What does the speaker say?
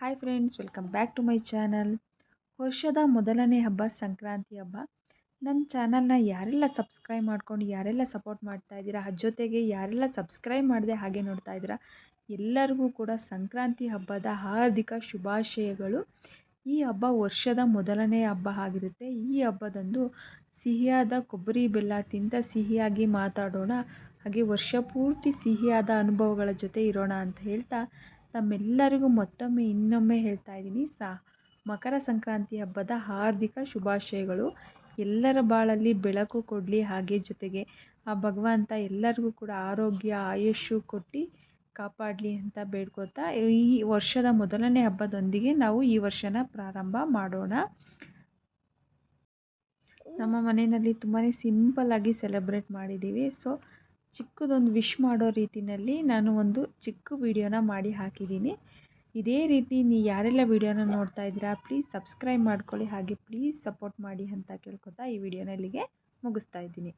Hi friends welcome back to my channel ವರ್ಷದ ಮೊದಲನೇ ಹಬ್ಬ, ಸಂಕ್ರಾಂತಿ ಹಬ್ಬ. ನನ್ನ ಚಾನಲ್ನ ಯಾರೆಲ್ಲ ಸಬ್ಸ್ಕ್ರೈಬ್ ಮಾಡ್ಕೊಂಡು, ಯಾರೆಲ್ಲ ಸಪೋರ್ಟ್ ಮಾಡ್ತಾ ಇದ್ದೀರಾ ಅದ್ರ ಜೊತೆಗೆ ಯಾರೆಲ್ಲ ಸಬ್ಸ್ಕ್ರೈಬ್ ಮಾಡಿದೆ ಹಾಗೆ ನೋಡ್ತಾ ಇದ್ದೀರಾ, ಎಲ್ಲರಿಗೂ ಕೂಡ ಸಂಕ್ರಾಂತಿ ಹಬ್ಬದ ಹಾರ್ದಿಕ ಶುಭಾಶಯಗಳು. ಈ ಹಬ್ಬ ವರ್ಷದ ಮೊದಲನೇ ಹಬ್ಬ ಆಗಿರುತ್ತೆ. ಈ ಹಬ್ಬದಂದು ಸಿಹಿಯಾದ ಕೊಬ್ಬರಿ ಬೆಲ್ಲ ತಿಂತ ಸಿಹಿಯಾಗಿ ಮಾತಾಡೋಣ. ಹಾಗೆ ವರ್ಷ ಪೂರ್ತಿ ಸಿಹಿಯಾದ ಅನುಭವಗಳ ಜೊತೆ ಇರೋಣ ಅಂತ ಹೇಳ್ತಾ ತಮ್ಮೆಲ್ಲರಿಗೂ ಮತ್ತೊಮ್ಮೆ ಇನ್ನೊಮ್ಮೆ ಹೇಳ್ತಾ ಇದ್ದೀನಿ. ಸಾ, ಮಕರ ಸಂಕ್ರಾಂತಿ ಹಬ್ಬದ ಹಾರ್ದಿಕ ಶುಭಾಶಯಗಳು. ಎಲ್ಲರ ಬಾಳಲ್ಲಿ ಬೆಳಕು ಕೊಡಲಿ ಹಾಗೆ ಜೊತೆಗೆ ಆ ಭಗವಂತ ಎಲ್ಲರಿಗೂ ಕೂಡ ಆರೋಗ್ಯ, ಆಯುಷ್ಯು ಕೊಟ್ಟು ಕಾಪಾಡಲಿ ಅಂತ ಬೇಡ್ಕೋತಾ ಈ ವರ್ಷದ ಮೊದಲನೇ ಹಬ್ಬದೊಂದಿಗೆ ನಾವು ಈ ವರ್ಷನ ಪ್ರಾರಂಭ ಮಾಡೋಣ. ನಮ್ಮ ಮನೆಯಲ್ಲಿ ತುಂಬಾ ಸಿಂಪಲ್ಲಾಗಿ ಸೆಲೆಬ್ರೇಟ್ ಮಾಡಿದ್ದೀವಿ. ಸೊ ಚಿಕ್ಕದೊಂದು ವಿಶ್ ಮಾಡೋ ರೀತಿಯಲ್ಲಿ ನಾನು ಒಂದು ಚಿಕ್ಕ ವಿಡಿಯೋನ ಮಾಡಿ ಹಾಕಿದ್ದೀನಿ. ಇದೇ ರೀತಿ ನೀವು ಯಾರೆಲ್ಲ ವಿಡಿಯೋನ ನೋಡ್ತಾ ಇದ್ದೀರಾ ಪ್ಲೀಸ್ ಸಬ್ಸ್ಕ್ರೈಬ್ ಮಾಡ್ಕೊಳ್ಳಿ. ಹಾಗೆ ಪ್ಲೀಸ್ ಸಪೋರ್ಟ್ ಮಾಡಿ ಅಂತ ಕೇಳ್ಕೊತಾ ಈ ವಿಡಿಯೋನ ಇಲ್ಲಿಗೆ ಮುಗಿಸ್ತಾ ಇದ್ದೀನಿ.